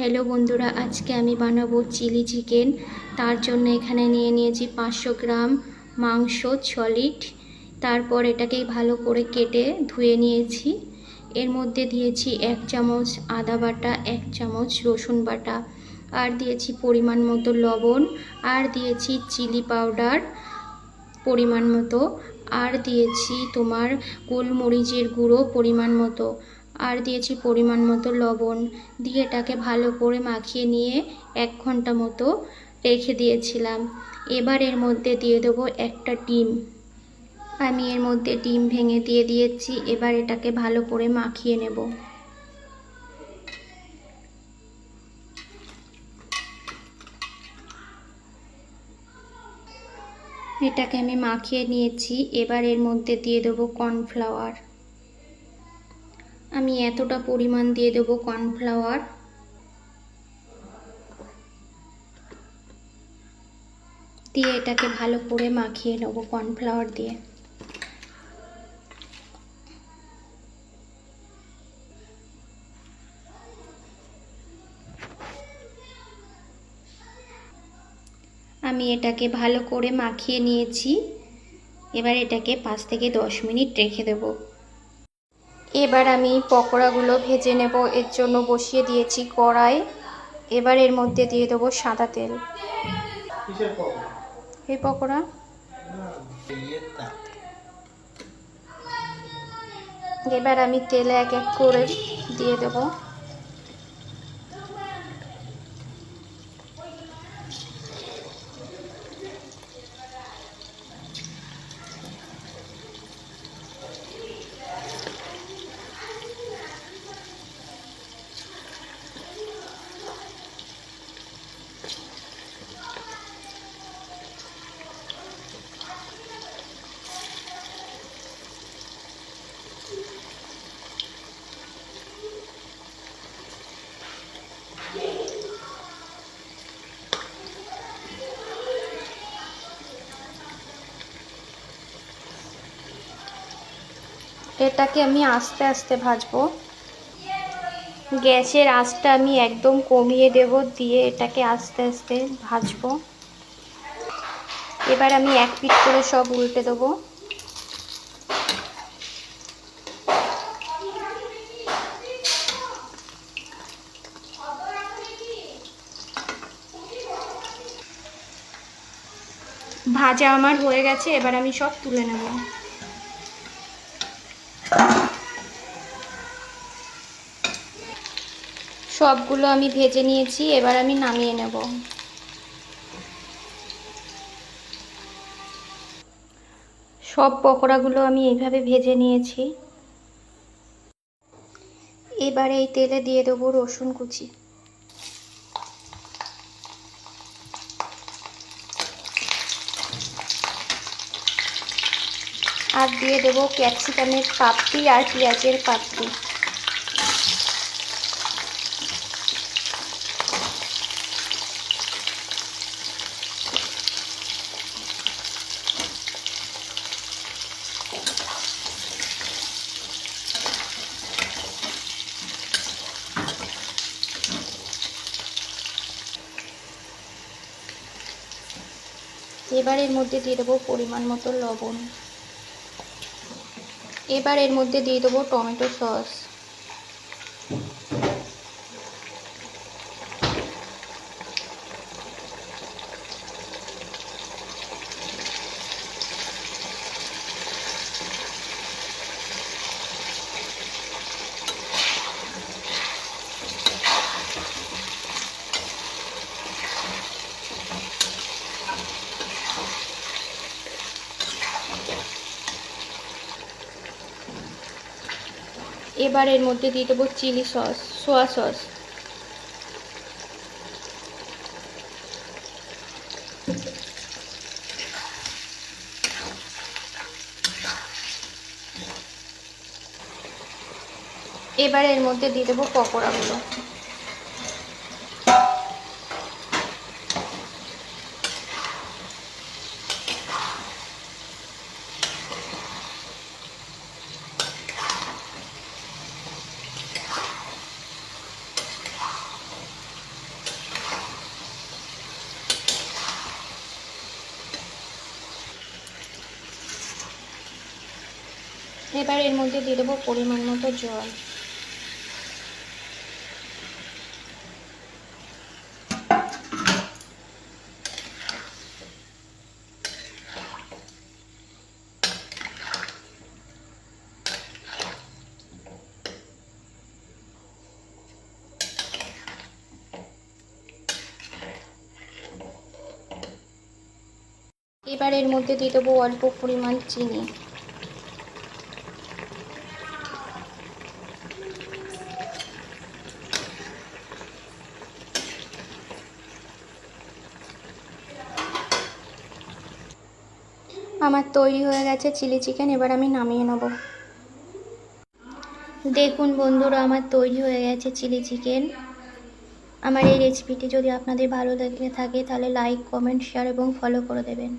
Hello বন্ধুরা, আজকে আমি বানাবো চিলি চিকেন। তার জন্য এখানে নিয়ে নিয়েছি পাঁচশো গ্রাম মাংস, সলিড। তারপর এটাকে ভালো করে কেটে ধুয়ে নিয়েছি। এর মধ্যে দিয়েছি এক চামচ আদা বাটা, এক চামচ রসুন বাটা। আর দিয়েছি পরিমাণ মতো লবণ। আর দিয়েছি চিলি পাউডার পরিমাণ মতো। আর দিয়েছি তোমার গোলমরিচের গুঁড়ো পরিমাণ মতো। আর দিয়েছি পরিমাণ মতো লবণ। দিয়ে এটাকে ভালো করে মাখিয়ে নিয়ে এক ঘণ্টা মতো রেখে দিয়েছিলাম। এবার এর মধ্যে দিয়ে দেবো একটা ডিম। আমি এর মধ্যে ডিম ভেঙে দিয়ে দিয়েছি। এবার এটাকে ভালো করে মাখিয়ে নেব। এটাকে আমি মাখিয়ে নিয়েছি। এবার এর মধ্যে দিয়ে দেবো কর্নফ্লাওয়ার। আমি এতটা পরিমাণ দিয়ে দেবো কর্নফ্লাওয়ার? দিয়ে এটাকে ভালো করে মাখিয়ে নেব কর্নফ্লাওয়ার দিয়ে। আমি এটাকে ভালো করে মাখিয়ে নিয়েছি। এবার এটাকে পাঁচ থেকে দশ মিনিট রেখে দেব। এবার আমি পকোড়াগুলো ভেজে নেব। এর জন্য বসিয়ে দিয়েছি কড়াই। এবার এর মধ্যে দিয়ে দেবো সাদা তেল। এই পকোড়া। এবার আমি তেলে এক এক করে দিয়ে দেব। এটাকে আমি আস্তে আস্তে ভাজবো। গ্যাসের আঁচটা আমি একদম কমিয়ে দেব, দিয়ে এটাকে আস্তে আস্তে ভাজবো। এবার আমি এক পিট করে সব উল্টে দেবো। ভাজা আমার হয়ে গেছে, এবার আমি সব তুলে নেব। সবগুলো আমি ভেজে নিয়েছি, এবার আমি নামিয়ে নেব। সব পকোড়াগুলো আমি এইভাবে ভেজে নিয়েছি। এবারে এই তেলে দিয়ে দেবো রসুন কুচি। আর দিয়ে দেবো ক্যাপসিকামের পাপড়ি আর পেঁয়াজের পাপড়ি। এবার এর মধ্যে দিয়ে দেবো পরিমাণ মতো লবণ। এবার এর মধ্যে দিয়ে দেবো টমেটো সস। এবার এর মধ্যে দিয়ে দেবো চিলি সস, সোয়া সস। এবার এর মধ্যে দিয়ে দেবো পকোড়াগুলো। এবার এর মধ্যে দিয়ে দেবো পরিমাণ মতো জল। এবার এর মধ্যে দিয়ে দেবো অল্প পরিমাণ চিনি। আমার তৈরি হয়ে গেছে চিলি চিকেন, এবার আমি নামিয়ে নেব। দেখুন বন্ধুরা, আমার তৈরি হয়ে গেছে চিলি চিকেন। আমার এই রেসিপিটি যদি আপনাদের ভালো লেগে থাকে, তাহলে লাইক, কমেন্ট, শেয়ার এবং ফলো করে দেবেন।